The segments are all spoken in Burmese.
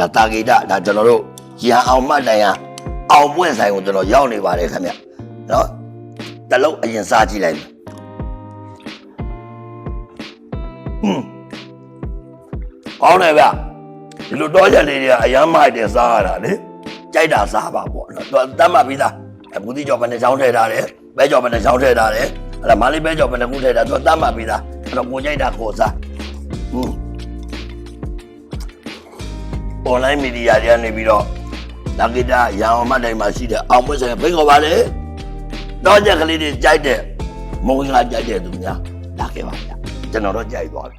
ဒါတာဂီတဒါကျွန်တော်တို့ရန်အောင်မှတ်တိုင်ရအောင်ပွင့်ဆိုင်ကိုကျွန်တော်ရောက်နေပါတယ်ခင်ဗျနော်တလုံးအရင်စားကြည့်လိုက်မယ်ဟွန်းကောင်းတယ်ဗျဒီလိုတော့ချက်လေးတွေကအရမ်းမိုက်တယ်စားရတာလေကြိုက်တာစားပါပေါ့နော်သူကတတ်မှတ်ပြီးသားအဘူးတိကြော်ဘယ်နှချောင်းထည့်ထားတယ်ပဲကြော်ဘယ်နှချောင်းထည့်ထားတယ်အဲ့ဒါမလေးပဲကြော်ဘယ်နှခုထည့်ထားသူကတတ်မှတ်ပြီးသားအဲ့တော့ကိုကြိုက်တာကိုစားဟွန်း online media တွေကနေပြီးတော့လာဂီတာရအောင်မှတ်တိုင်းမှာရှိတဲ့အောင်ပွဲဆိုင်ဖိတ်ခေါ်ပါလေတော့ချက်ကလေးတွေကြိုက်တဲ့မုံငါကြိုက်တဲ့သူများလာခဲ့ပါဗျာကျွန်တော်တော့ကြိုက်သွားပြီ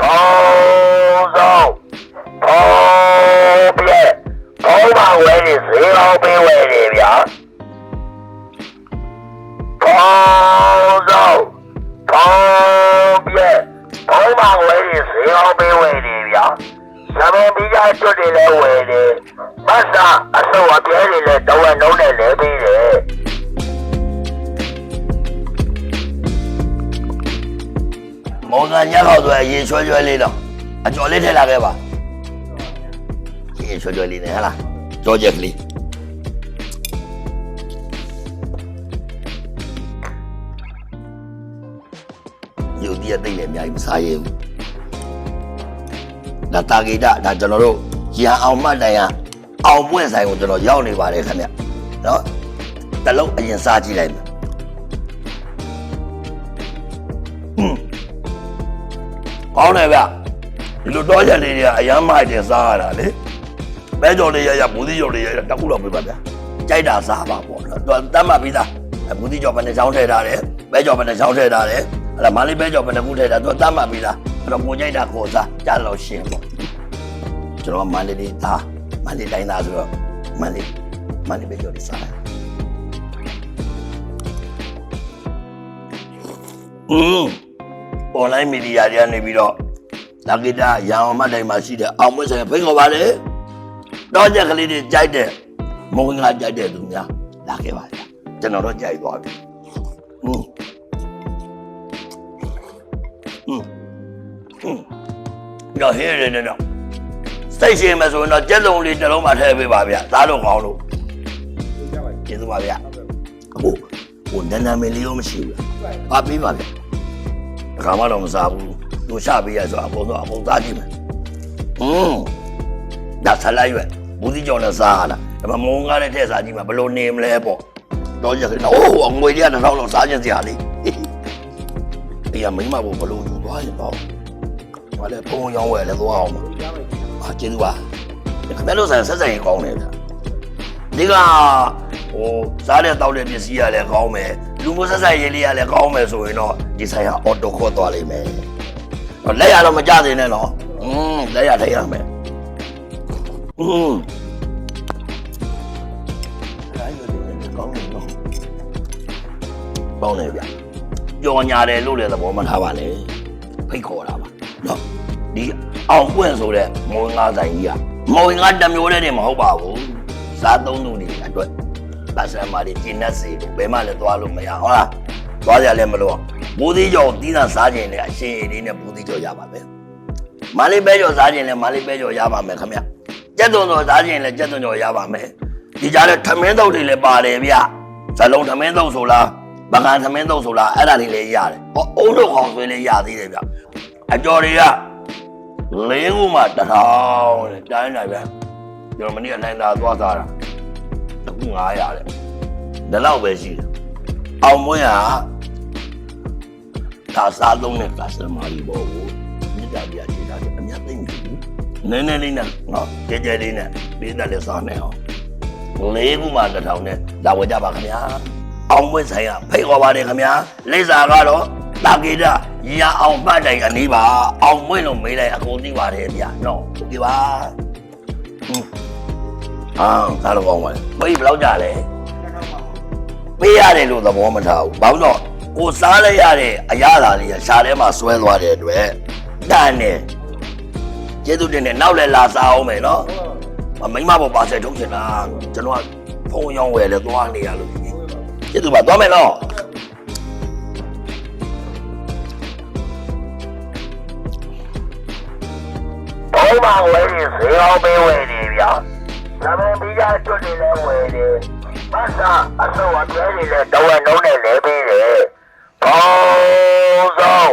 ဘောဆောင်ဘောပြဲဘောမဝဲနေစေအောင်ပေးဝဲနေဗျာဘော ဘောမဝဲနေစေအောင်ပေးဝဲနေဗျာသမင်ပြီးကြကျွတ်တယ်လဲဝဲတယ်မတ်စာအစောအပြဲတွေလဲတဝက်လုံးနဲ့လဲပေးတယ်မောင်ကညက်တော့ဆိုရင်ရေချွဲချွဲလေးတော့အကျော်လေးထည့်လာခဲ့ပါရေချွဲချွဲလေးနဲ့ဟဟလားကြောချက်ကလေး ယူတည်ရသိနေအများကြီးမစားရဘူးဒါတာဂီတဒါကျွန်တော်တို့ရန်အောင်မှတ်တိုင်ရအောင်ပွင့်ဆိုင်ကိုကျွန်တော်ရောက်နေပါတယ်ခင်ဗျနော်တလုံးအရင်စားကြည့်လိုက်မယ်ဟွန်းကောင်းတယ်ဗျဒီလိုတော့ချက်လေးတွေကအရမ်းမိုက်တယ်စားရတာလေပဲကြော်လေးရရဘူးသီးကြော်လေးရရတစ်ခုတော့ပြပါဗျကြိုက်တာစားပါပေါ့နော်သူတတ်မှတ်ပြီးသားဘူးသီးကြော်ဘယ်နှချောင်းထည့်ထားတယ်ပဲကြော်ဘယ်နှချောင်းထည့်ထားတယ် အဲ့ဒါမလေးပဲကြောင့်ဘယ်နှခုထည့်တာသူကတတ်မှတ်ပြီလားအဲ့တော့ကိုကြိုက်တာကိုစားကြားလို့ရှင်းပေါ့ကျွန်တော်မန္တလေးသားမန္တလေးတိုင်းသားဆိုတော့မန္တလေးမန္တလေးပဲကြောင့်စားတယ်အင်းအွန်လိုင်းမီဒီယာတွေကနေပြီးတော့လာကိတာရအောင်မတိုင်းမှာရှိတဲ့အောင်မွေးဆိုင်ဖိတ်ခေါ်ပါလေတော့ကြက်ကလေးတွေကြိုက်တဲ့မုံငါကြိုက်တဲ့သူများလာခဲ့ပါလားကျွန်တော်တော့ကြိုက်သွားပြီဟွန်း တော့ဟဲ့ရနေတော့စိတ်ရှင်မဆိုရင်တော့ကြက်လုံးလေးတစ်လုံးမှထည့်ပေးပါဗျာသားလို့ကောင်းလို့ကျေးဇူးပါဗျာဟိုဟိုနန်းနာမည်လေးရောမရှိဘူးလားပါပေးပါဗျာခါမှတော့မစားဘူးသူရှာပေးရဆိုအကုန်တော့အကုန်စားကြည့်မယ်อืมဒါဆလိုက်ရွယ်ဘူးစီကြောင့်လည်းစားရတာဒါပေမဲ့မုံကားနဲ့ထည့်စားကြည့်မှာဘယ်လိုနေမလဲပေါ့တော့ကြတယ်အိုးအငွေတွေကတစ်ထောင်လောက်စားခြင်းစရာလေး အေးရမိမဘဘလို့ယူသွားရင်တော့ဘာလဲပုံရောင်းဝယ်လဲသွားအောင်ပါကျေးဇူးပါခင်ဗျားတို့ဆိုင်ဆက်ဆက်ရင်ကောင်းတယ်ဗျဒီကဟိုစားတဲ့တောက်တဲ့ပစ္စည်းကလည်းကောင်းမယ်လူမျိုးဆက်ဆက်ရေးလေးကလည်းကောင်းမယ်ဆိုရင်တော့ဒီဆိုင်ကအော်တိုခေါ်သွားလိမ့်မယ်တော့လက်ရတော့မကြသေးနဲ့နော်อืมလက်ရထိုင်ရမယ်อืมအဲ့ဒါလည်းကောင်းတယ်နော်ကောင်းတယ်ဗျ ပျော်ညာတယ်လို့လည်းသဘောမထားပါနဲ့ဖိတ်ခေါ်တာပါနော်ဒီအောင်ပွင့်ဆိုတဲ့မောင်ငါဆိုင်ကြီးကမောင်ငါတစ်မျိုးတည်းနေမဟုတ်ပါဘူးစားသုံးသူတွေအတွက်ပတ်စံမာတွေကျင်းတ်စီဘယ်မှလည်းသွားလို့မရဟုတ်လားသွားကြလည်းမလို့ဘူသီးကြော်တီးတာစားခြင်းလည်းအရှင်အလေးနဲ့ဘူသီးကြော်ရပါမယ်မလေးပဲကြော်စားခြင်းလည်းမလေးပဲကြော်ရပါမယ်ခင်ဗျကြက်သွန်ကြော်စားခြင်းလည်းကြက်သွန်ကြော်ရပါမယ်ဒီကြားထဲထမင်းတုပ်တွေလည်းပါတယ်ဗျဇလုံးထမင်းတုပ်ဆိုလား ဗကန်ထမင်းတုပ်ဆိုလားအဲ့ဒါတွေလည်းရတယ်ဟောအုံတို့ကောင်ဆိုလည်းရသေးတယ်ဗျအကျော်တွေကလေးခုမှတစ်ထောင်တဲ့တိုင်းတိုင်းပဲကျွန်တော်မနေ့ကနိုင်တာသွားစားတာအခု900တဲ့ဒါတော့ပဲရှိတယ်အောင်မွေးဟာဒါစားလုံးနဲ့ကစတမာကြီးပေါ့ကိုမြစ်တာပြချေတာအမြတ်သိမ့်ပြီနည်းနည်းလေးနဲ့နော်ကြဲကြဲလေးနဲ့ပေးတယ်လည်းစားနေအောင်လေးခုမှတစ်ထောင်နဲ့လာဝကြပါခင်ဗျာ အောင်မွေးဆိုင်ကဖိတ်ခေါ်ပါတယ်ခင်ဗျာလိပ်စာကတော့တာဂီတာရအောင်ပတ်တိုင်ကနေပါအောင်မွေးလို့မေးလိုက်အကုန်သိပါတယ်ဗျာနော်ဟုတ်ပြီပါဟွန်းအာသားတော့ကောင်းပါလေဘယ်ဘယ်လောက်ကြလဲပေးရတယ်လို့သဘောမထားဘူးဘာလို့တော့ကိုစားလိုက်ရတဲ့အရာသာလေးကရှားထဲမှာဆွဲသွားတဲ့အတွက်တန်တယ်ကျေးဇူးတင်တယ်နောက်လည်းလာစားအောင်မယ်နော်မိမဘောပါဆက်ထုံးချင်တာကျွန်တော်ကဖုန်းရောင်းဝယ်လဲသွားနေရလို့ ကျေးဇူးပါသွားမယ်နော်ဘုံမှာဝယ်ရင်ဈေးအောင်ပေးဝယ်တယ်ဗျာ။နာမည်ပြီးကြတွတ်နေလဲဝယ်တယ်။ဘာသာအစောအသွဲတွေလဲတဝက်လုံးနဲ့လဲပေးတယ်။ဘောင်းဆောင်